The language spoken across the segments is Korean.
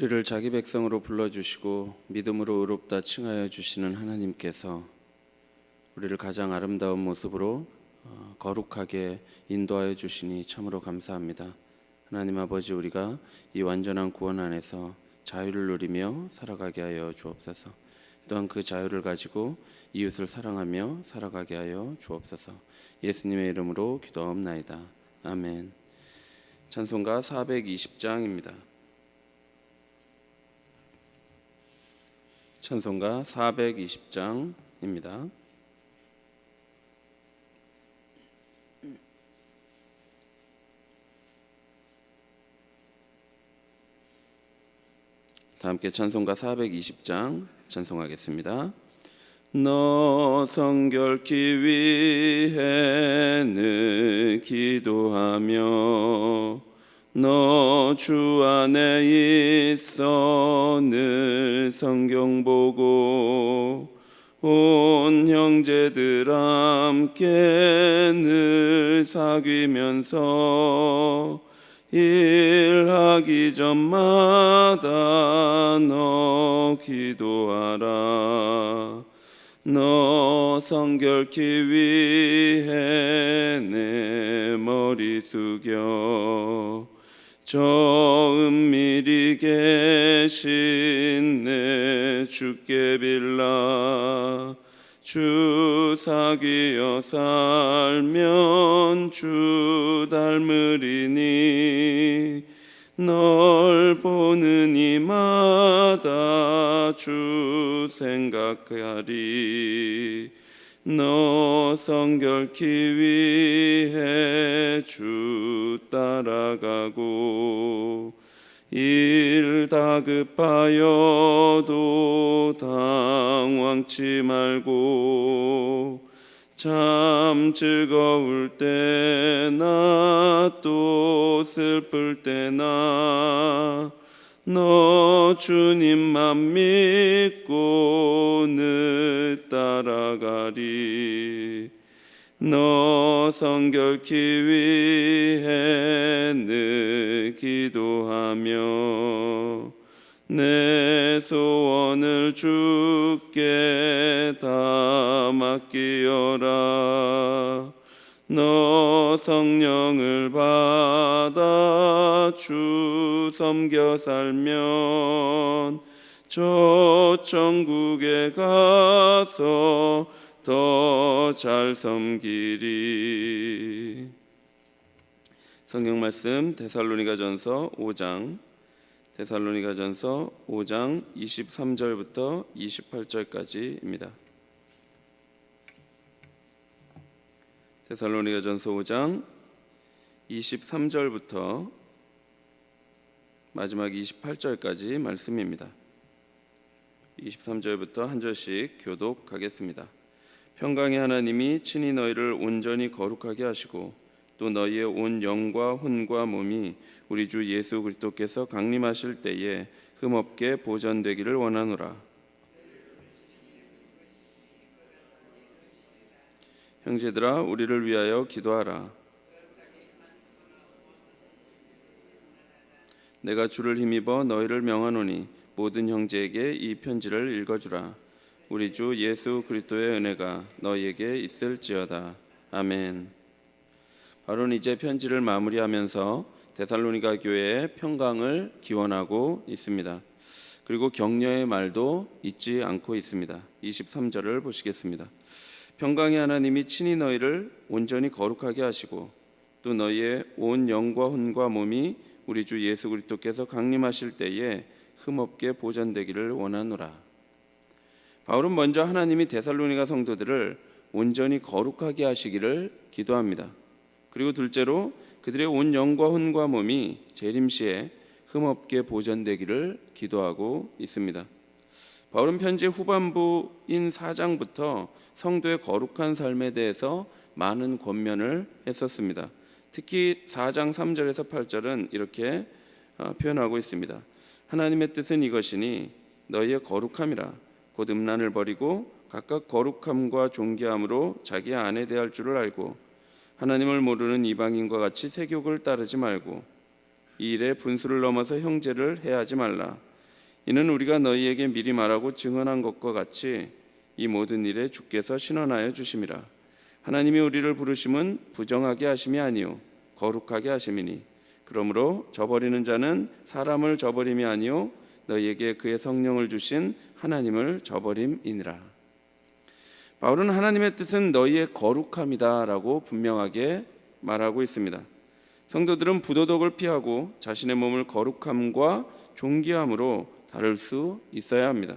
우리를 자기 백성으로 불러주시고 믿음으로 의롭다 칭하여 주시는 하나님께서 우리를 가장 아름다운 모습으로 어, 거룩하게 인도하여 주시니 참으로 감사합니다. 하나님 아버지 우리가 이 완전한 구원 안에서 자유를 누리며 살아가게 하여 주옵소서. 또한 그 자유를 가지고 이웃을 사랑하며 살아가게 하여 주옵소서. 예수님의 이름으로 기도하옵나이다. 아멘. 찬송가 420장입니다. 찬송가 420장입니다. 다 함께 찬송가 420장 찬송하겠습니다. 너 성결케 위해는 기도하며 너 주 안에 있어 늘 성경 보고 온 형제들 함께 늘 사귀면서 일하기 전마다 너 기도하라. 너 성결케 위해 내 머리 숙여 저 은밀히 계신 내 주께 빌라 주 사귀어 살면 주 닮으리니 널 보는 이마다 주 생각하리 너 성결케 위해 주 따라가고 일 다급하여도 당황치 말고 참 즐거울 때나 또 슬플 때나 너 주님만 믿고 늘 따라가리. 너 성결케 위해 늘 기도하며 내 소원을 주께 다 맡기어라 너 성령을 받아 주 섬겨 살면 저 천국에 가서 더 잘 섬기리 성경 말씀 데살로니가전서 5장 데살로니가전서 5장 23절부터 28절까지입니다. 데살로니가전서 5장 23절부터 마지막 28절까지 말씀입니다. 23절부터 한 절씩 교독하겠습니다. 평강의 하나님이 친히 너희를 온전히 거룩하게 하시고 또 너희의 온 영과 혼과 몸이 우리 주 예수 그리스도께서 강림하실 때에 흠없게 보존되기를 원하노라. 형제들아 우리를 위하여 기도하라. 내가 주를 힘입어 너희를 명하노니 모든 형제에게 이 편지를 읽어주라. 우리 주 예수 그리스도의 은혜가 너희에게 있을지어다. 아멘. 바로는 이제 편지를 마무리하면서 데살로니가 교회의 평강을 기원하고 있습니다. 그리고 격려의 말도 잊지 않고 있습니다. 23절을 보시겠습니다. 평강의 하나님이 친히 너희를 온전히 거룩하게 하시고 또 너희의 온 영과 혼과 몸이 우리 주 예수 그리스도께서 강림하실 때에 흠없게 보존되기를 원하노라. 바울은 먼저 하나님이 데살로니가 성도들을 온전히 거룩하게 하시기를 기도합니다. 그리고 둘째로 그들의 온 영과 혼과 몸이 재림시에 흠없게 보존되기를 기도하고 있습니다. 바울은 편지 후반부인 4장부터 성도의 거룩한 삶에 대해서 많은 권면을 했었습니다. 특히 4장 3절에서 8절은 이렇게 어, 표현하고 있습니다. 하나님의 뜻은 이것이니 너희의 거룩함이라 곧 음란을 버리고 각각 거룩함과 존귀함으로 자기 아내 대할 줄을 알고 하나님을 모르는 이방인과 같이 세욕을 따르지 말고 이 일에 분수를 넘어서 형제를 해하지 말라 이는 우리가 너희에게 미리 말하고 증언한 것과 같이 이 모든 일에 주께서 신원하여 주심이라 하나님이 우리를 부르심은 부정하게 하심이 아니요 거룩하게 하심이니 그러므로 저버리는 자는 사람을 저버림이 아니요 너희에게 그의 성령을 주신 하나님을 저버림이니라. 바울은 하나님의 뜻은 너희의 거룩함이다라고 분명하게 말하고 있습니다. 성도들은 부도덕을 피하고 자신의 몸을 거룩함과 존귀함으로 다룰 수 있어야 합니다.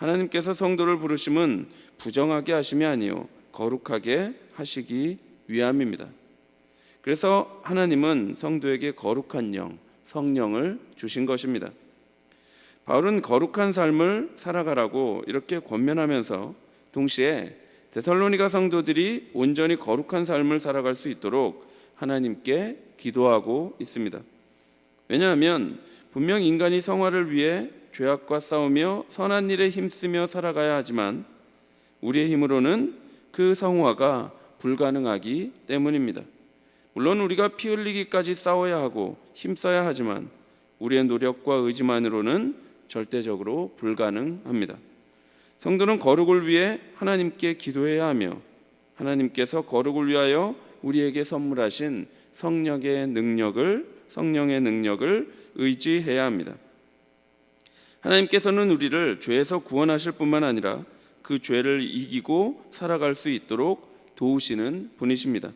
하나님께서 성도를 부르심은 부정하게 하심이 아니요 거룩하게 하시기 위함입니다. 그래서 하나님은 성도에게 거룩한 영, 성령을 주신 것입니다. 바울은 거룩한 삶을 살아가라고 이렇게 권면하면서 동시에 데살로니가 성도들이 온전히 거룩한 삶을 살아갈 수 있도록 하나님께 기도하고 있습니다. 왜냐하면 분명 인간이 성화를 위해 죄악과 싸우며 선한 일에 힘쓰며 살아가야 하지만 우리의 힘으로는 그 성화가 불가능하기 때문입니다. 물론 우리가 피 흘리기까지 싸워야 하고 힘써야 하지만 우리의 노력과 의지만으로는 절대적으로 불가능합니다. 성도는 거룩을 위해 하나님께 기도해야 하며 하나님께서 거룩을 위하여 우리에게 선물하신 성령의 능력을 성령의 능력을 의지해야 합니다. 하나님께서는 우리를 죄에서 구원하실 뿐만 아니라 그 죄를 이기고 살아갈 수 있도록 도우시는 분이십니다.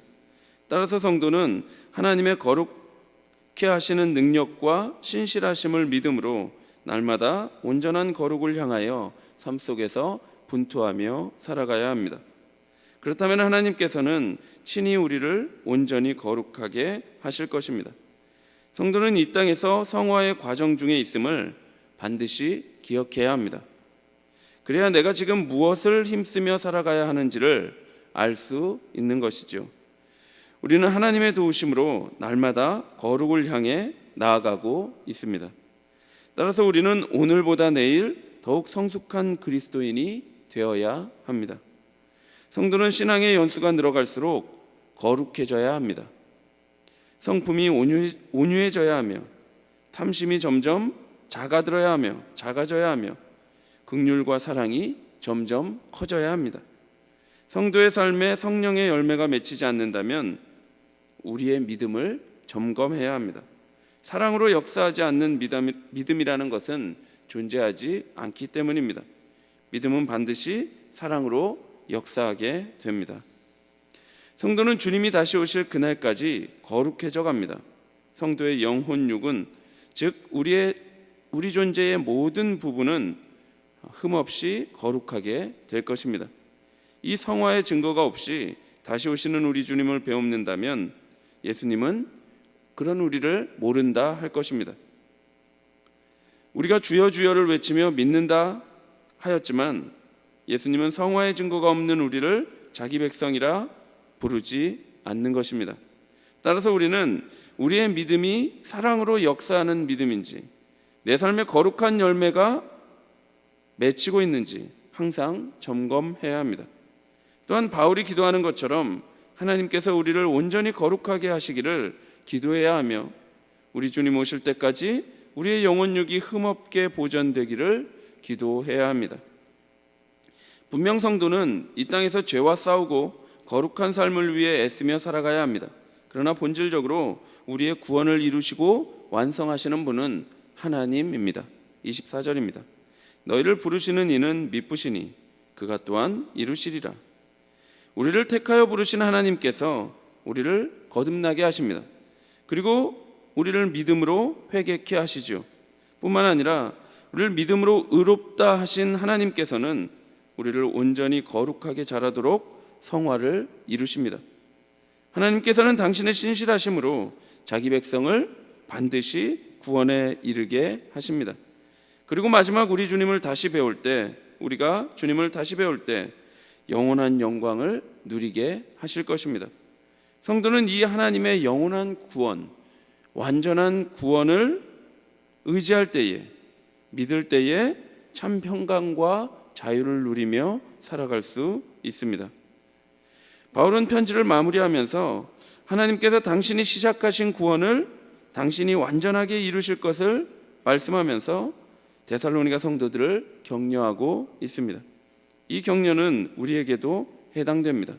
따라서 성도는 하나님의 거룩케 하시는 능력과 신실하심을 믿음으로 날마다 온전한 거룩을 향하여 삶 속에서 분투하며 살아가야 합니다. 그렇다면 하나님께서는 친히 우리를 온전히 거룩하게 하실 것입니다. 성도는 이 땅에서 성화의 과정 중에 있음을 반드시 기억해야 합니다. 그래야 내가 지금 무엇을 힘쓰며 살아가야 하는지를 알 수 있는 것이죠. 우리는 하나님의 도우심으로 날마다 거룩을 향해 나아가고 있습니다. 따라서 우리는 오늘보다 내일 더욱 성숙한 그리스도인이 되어야 합니다. 성도는 신앙의 연수가 늘어갈수록 거룩해져야 합니다. 성품이 온유해, 져야 하며 탐심이 점점 작아들어야 하며 작아져야 하며 극률과 사랑이 점점 커져야 합니다. 성도의 삶에 성령의 열매가 맺히지 않는다면 우리의 믿음을 점검해야 합니다. 사랑으로 역사하지 않는 믿음이라는 것은 존재하지 않기 때문입니다. 믿음은 반드시 사랑으로 역사하게 됩니다. 성도는 주님이 다시 오실 그날까지 거룩해져 갑니다. 성도의 영혼 육은 즉 우리의 우리 존재의 모든 부분은 흠없이 거룩하게 될 것입니다. 이 성화의 증거가 없이 다시 오시는 우리 주님을 배움는다면 예수님은 그런 우리를 모른다 할 것입니다. 우리가 주여 주여를 외치며 믿는다 하였지만 예수님은 성화의 증거가 없는 우리를 자기 백성이라 부르지 않는 것입니다. 따라서 우리는 우리의 믿음이 사랑으로 역사하는 믿음인지 내 삶에 거룩한 열매가 맺히고 있는지 항상 점검해야 합니다. 또한 바울이 기도하는 것처럼 하나님께서 우리를 온전히 거룩하게 하시기를 기도해야 하며 우리 주님 오실 때까지 우리의 영혼육이 흠없게 보존되기를 기도해야 합니다. 분명 성도는 이 땅에서 죄와 싸우고 거룩한 삶을 위해 애쓰며 살아가야 합니다. 그러나 본질적으로 우리의 구원을 이루시고 완성하시는 분은 하나님입니다. 24절입니다. 너희를 부르시는 이는 미쁘시니 그가 또한 이루시리라. 우리를 택하여 부르신 하나님께서 우리를 거듭나게 하십니다. 그리고 우리를 믿음으로 회개케 하시죠. 뿐만 아니라 우리를 믿음으로 의롭다 하신 하나님께서는 우리를 온전히 거룩하게 자라도록 성화를 이루십니다. 하나님께서는 당신의 신실하심으로 자기 백성을 반드시 구원에 이르게 하십니다. 그리고 마지막 우리 주님을 다시 배울 때 우리가 주님을 다시 배울 때 영원한 영광을 누리게 하실 것입니다. 성도는 이 하나님의 영원한 구원, 완전한 구원을 의지할 때에 믿을 때에 참 평강과 자유를 누리며 살아갈 수 있습니다. 바울은 편지를 마무리하면서 하나님께서 당신이 시작하신 구원을 당신이 완전하게 이루실 것을 말씀하면서 데살로니가 성도들을 격려하고 있습니다. 이 격려는 우리에게도 해당됩니다.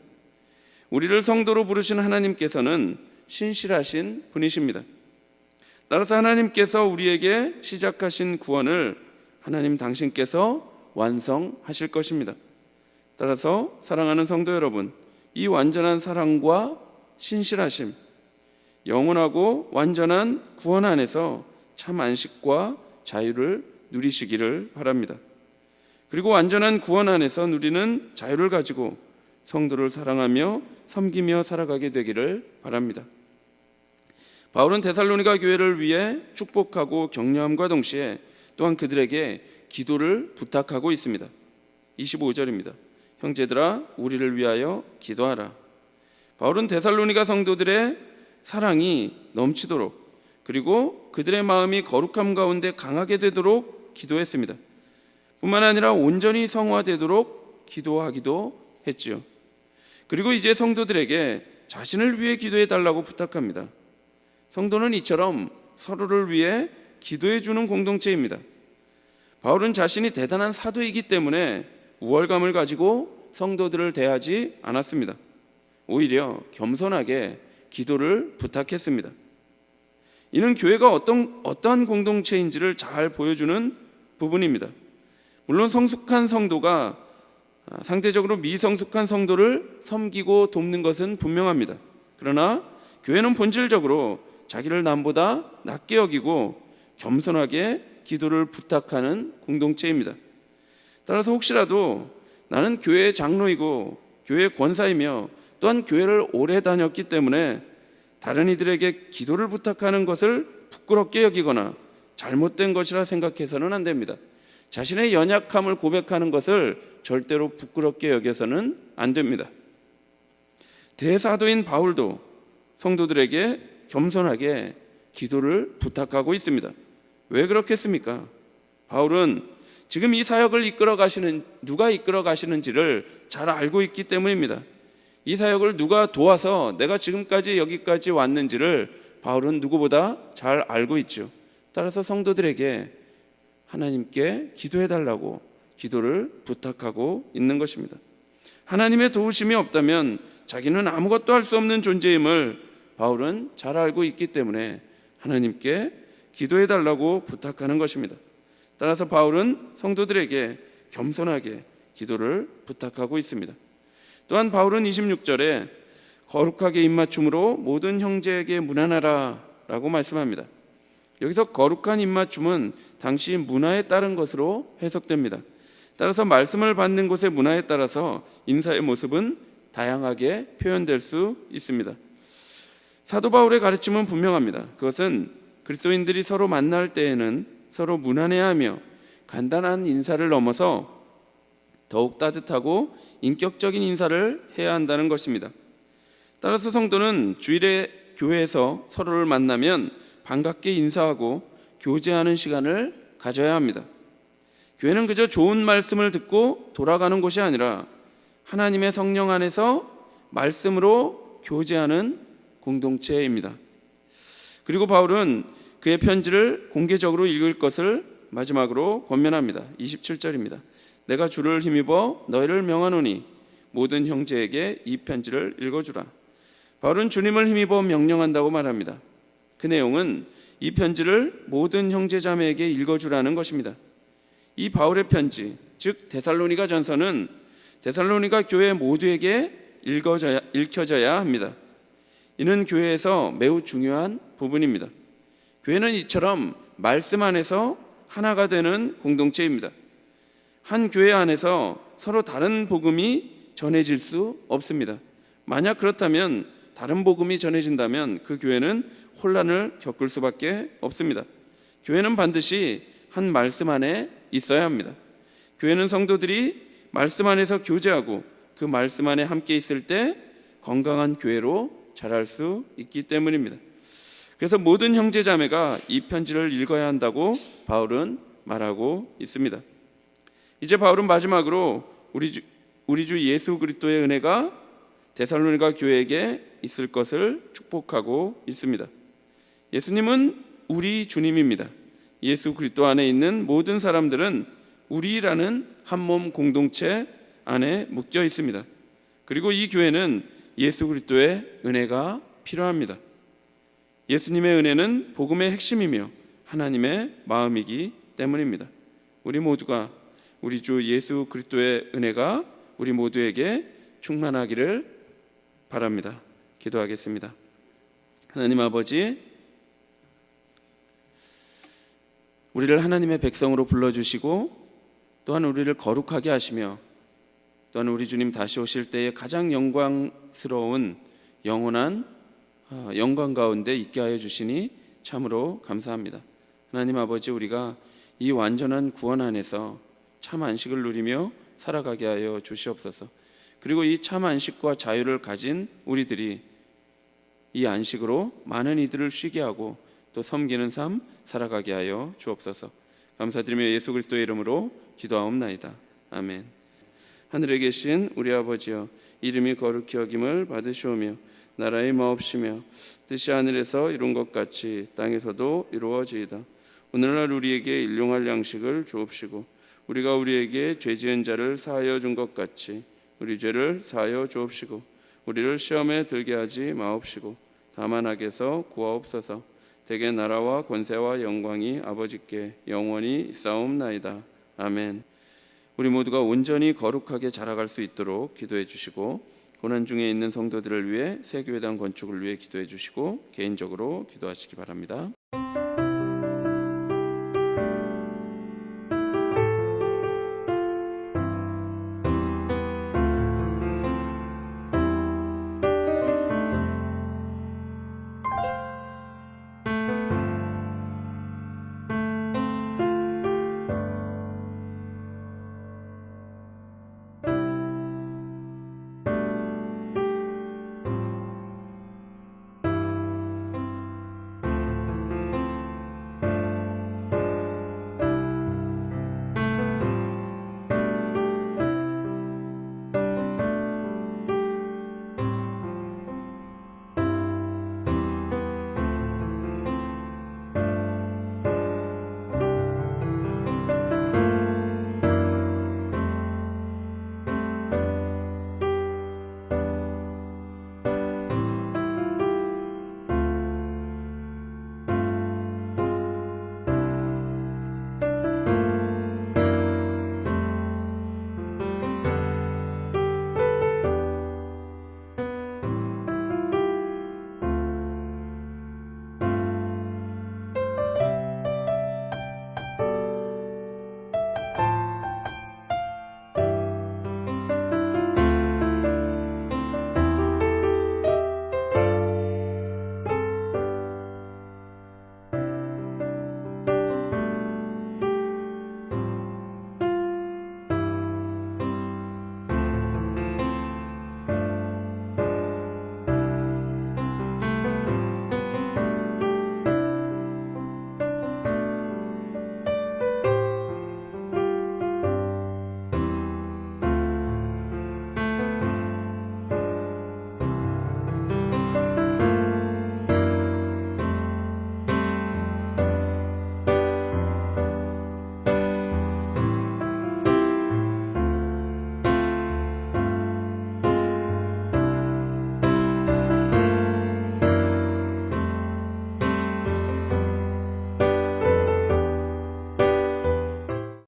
우리를 성도로 부르신 하나님께서는 신실하신 분이십니다. 따라서 하나님께서 우리에게 시작하신 구원을 하나님 당신께서 완성하실 것입니다. 따라서 사랑하는 성도 여러분, 이 완전한 사랑과 신실하심, 영원하고 완전한 구원 안에서 참 안식과 자유를 누리시기를 바랍니다. 그리고 완전한 구원 안에서 누리는 자유를 가지고 성도를 사랑하며 섬기며 살아가게 되기를 바랍니다. 바울은 데살로니가 교회를 위해 축복하고 격려함과 동시에 또한 그들에게 기도를 부탁하고 있습니다. 25절입니다. 형제들아 우리를 위하여 기도하라. 바울은 데살로니가 성도들의 사랑이 넘치도록 그리고 그들의 마음이 거룩함 가운데 강하게 되도록 기도했습니다. 뿐만 아니라 온전히 성화되도록 기도하기도 했지요. 그리고 이제 성도들에게 자신을 위해 기도해 달라고 부탁합니다. 성도는 이처럼 서로를 위해 기도해 주는 공동체입니다. 바울은 자신이 대단한 사도이기 때문에 우월감을 가지고 성도들을 대하지 않았습니다. 오히려 겸손하게 기도를 부탁했습니다. 이는 교회가 어떤 어떠한 공동체인지를 잘 보여주는 부분입니다. 물론 성숙한 성도가 상대적으로 미성숙한 성도를 섬기고 돕는 것은 분명합니다. 그러나 교회는 본질적으로 자기를 남보다 낮게 여기고 겸손하게 기도를 부탁하는 공동체입니다. 따라서 혹시라도 나는 교회의 장로이고 교회 권사이며 또한 교회를 오래 다녔기 때문에 다른 이들에게 기도를 부탁하는 것을 부끄럽게 여기거나 잘못된 것이라 생각해서는 안 됩니다. 자신의 연약함을 고백하는 것을 절대로 부끄럽게 여겨서는 안 됩니다. 대사도인 바울도 성도들에게 겸손하게 기도를 부탁하고 있습니다. 왜 그렇겠습니까? 바울은 지금 이 사역을 이끌어 가시는 누가 이끌어 가시는지를 잘 알고 있기 때문입니다. 이 사역을 누가 도와서 내가 지금까지 여기까지 왔는지를 바울은 누구보다 잘 알고 있죠. 따라서 성도들에게 하나님께 기도해 달라고 기도를 부탁하고 있는 것입니다. 하나님의 도우심이 없다면 자기는 아무것도 할 수 없는 존재임을 바울은 잘 알고 있기 때문에 하나님께 기도해 달라고 부탁하는 것입니다. 따라서 바울은 성도들에게 겸손하게 기도를 부탁하고 있습니다. 또한 바울은 26절에 거룩하게 입맞춤으로 모든 형제에게 문안하라 라고 말씀합니다. 여기서 거룩한 입맞춤은 당시 문화에 따른 것으로 해석됩니다. 따라서 말씀을 받는 곳의 문화에 따라서 인사의 모습은 다양하게 표현될 수 있습니다. 사도 바울의 가르침은 분명합니다. 그것은 그리스도인들이 서로 만날 때에는 서로 문안해야 하며 간단한 인사를 넘어서 더욱 따뜻하고 인격적인 인사를 해야 한다는 것입니다. 따라서 성도는 주일에 교회에서 서로를 만나면 반갑게 인사하고 교제하는 시간을 가져야 합니다. 교회는 그저 좋은 말씀을 듣고 돌아가는 곳이 아니라 하나님의 성령 안에서 말씀으로 교제하는 공동체입니다. 그리고 바울은 그의 편지를 공개적으로 읽을 것을 마지막으로 권면합니다. 27절입니다. 내가 주를 힘입어 너희를 명하노니 모든 형제에게 이 편지를 읽어주라. 바울은 주님을 힘입어 명령한다고 말합니다. 그 내용은 이 편지를 모든 형제 자매에게 읽어주라는 것입니다. 이 바울의 편지, 즉 데살로니가 전서는 데살로니가 교회 모두에게 읽어져야, 읽혀져야 합니다. 이는 교회에서 매우 중요한 부분입니다. 교회는 이처럼 말씀 안에서 하나가 되는 공동체입니다. 한 교회 안에서 서로 다른 복음이 전해질 수 없습니다. 만약 그렇다면 다른 복음이 전해진다면 그 교회는 혼란을 겪을 수밖에 없습니다. 교회는 반드시 한 말씀 안에 있어야 합니다. 교회는 성도들이 말씀 안에서 교제하고 그 말씀 안에 함께 있을 때 건강한 교회로 자랄 수 있기 때문입니다. 그래서 모든 형제 자매가 이 편지를 읽어야 한다고 바울은 말하고 있습니다. 이제 바울은 마지막으로 우리 주, 우리 주 예수 그리스도의 은혜가 데살로니가 교회에게 있을 것을 축복하고 있습니다. 예수님은 우리 주님입니다. 예수 그리스도 안에 있는 모든 사람들은 우리라는 한 몸 공동체 안에 묶여 있습니다. 그리고 이 교회는 예수 그리스도의 은혜가 필요합니다. 예수님의 은혜는 복음의 핵심이며 하나님의 마음이기 때문입니다. 우리 모두가 우리 주 예수 그리스도의 은혜가 우리 모두에게 충만하기를 바랍니다. 기도하겠습니다. 하나님 아버지 우리를 하나님의 백성으로 불러 주시고 또한 우리를 거룩하게 하시며 또한 우리 주님 다시 오실 때에 가장 영광스러운 영원한 어, 영광 가운데 있게 하여 주시니 참으로 감사합니다. 하나님 아버지 우리가 이 완전한 구원 안에서 참 안식을 누리며 살아가게 하여 주시옵소서. 그리고 이 참 안식과 자유를 가진 우리들이 이 안식으로 많은 이들을 쉬게 하고 또 섬기는 삶 살아가게 하여 주옵소서. 감사드리며 예수 그리스도의 이름으로 기도하옵나이다. 아멘. 하늘에 계신 우리 아버지여 이름이 거룩히 여김을 받으시오며 나라의 마옵시며 뜻이 하늘에서 이룬 것 같이 땅에서도 이루어지이다. 오늘날 우리에게 일용할 양식을 주옵시고 우리가 우리에게 죄 지은 자를 사하여 준 것 같이 우리 죄를 사하여 주옵시고 우리를 시험에 들게 하지 마옵시고 다만 악에서 구하옵소서. 대개 나라와 권세와 영광이 아버지께 영원히 있사옵나이다. 아멘. 우리 모두가 온전히 거룩하게 자라갈 수 있도록 기도해 주시고 고난 중에 있는 성도들을 위해 세교회당 건축을 위해 기도해 주시고 개인적으로 기도하시기 바랍니다.